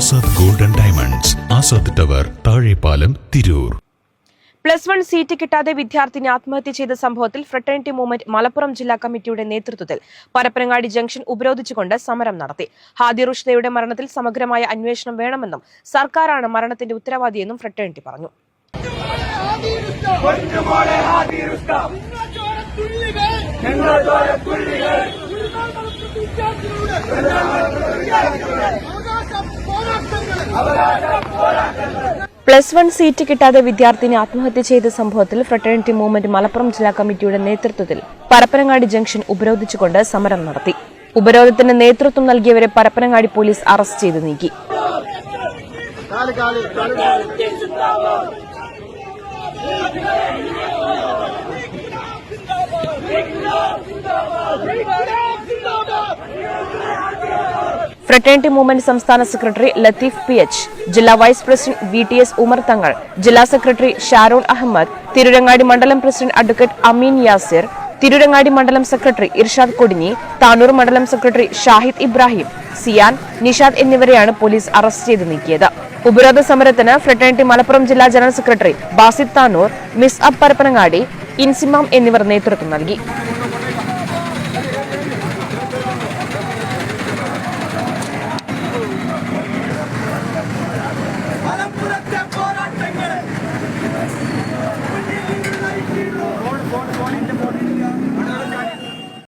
Azad golden diamonds Azad tower Thazhepalam Tirur. Plus one seat കിട്ടാതെ വിദ്യാർത്ഥിനി ആത്മഹത്യ ചെയ്ത സംഭവത്തിൽ ഫ്രട്ടേണിറ്റി മൂവ്മെന്റ് മലപ്പുറം ജില്ലാ കമ്മിറ്റിയുടെ നേതൃത്വത്തിൽ പരപ്പനങ്ങാടി ജംഗ്ഷൻ ഉപരോധിച്ചുകൊണ്ട് സമരം നടത്തി. ഹാദി റുഷ്ദയുടെ മരണത്തിൽ സമഗ്രമായ അന്വേഷണം വേണമെന്നും സർക്കാരാണ് മരണത്തിന്റെ ഉത്തരവാദിയെന്നും ഫ്രട്ടേണിറ്റി പറഞ്ഞു. പ്ലസ് വൺ സീറ്റ് കിട്ടാതെ വിദ്യാർത്ഥിനി ആത്മഹത്യ ചെയ്ത സംഭവത്തിൽ ഫ്രട്ടേണിറ്റി മൂവ്മെന്റ് മലപ്പുറം ജില്ലാ കമ്മിറ്റിയുടെ നേതൃത്വത്തിൽ പരപ്പനങ്ങാടി ജംഗ്ഷൻ ഉപരോധിച്ചുകൊണ്ട് സമരം നടത്തി. ഉപരോധത്തിന് നേതൃത്വം നൽകിയവരെ പരപ്പനങ്ങാടി പോലീസ് അറസ്റ്റ് ചെയ്ത് നീക്കി. ഫ്രട്ടേണിറ്റി മൂവ്മെന്റ് സംസ്ഥാന സെക്രട്ടറി ലത്തീഫ് പി എച്ച് ജില്ലാ vice president V T S Umar Thangal ജില്ലാ സെക്രട്ടറി ഷാരോൺ അഹമ്മദ് തിരുരങ്ങാടി മണ്ഡലം പ്രസിഡന്റ് അഡ്വക്കേറ്റ് അമീൻ യാസിർ തിരുരങ്ങാടി മണ്ഡലം സെക്രട്ടറി ഇർഷാദ് കൊടിഞ്ഞി താനൂർ മണ്ഡലം സെക്രട്ടറി ഷാഹിദ് ഇബ്രാഹിം സിയാൻ നിഷാദ് എന്നിവരെയാണ് പോലീസ് അറസ്റ്റ് ചെയ്ത് നീക്കിയത്. ഉപരോധ സമരത്തിന് ഫ്രട്ടേണിറ്റി മലപ്പുറം ജില്ലാ general secretary Basid Tanur miss അബ് പരപ്പനങ്ങാടി ഇൻസിമാം എന്നിവർ നേതൃത്വം നൽകി.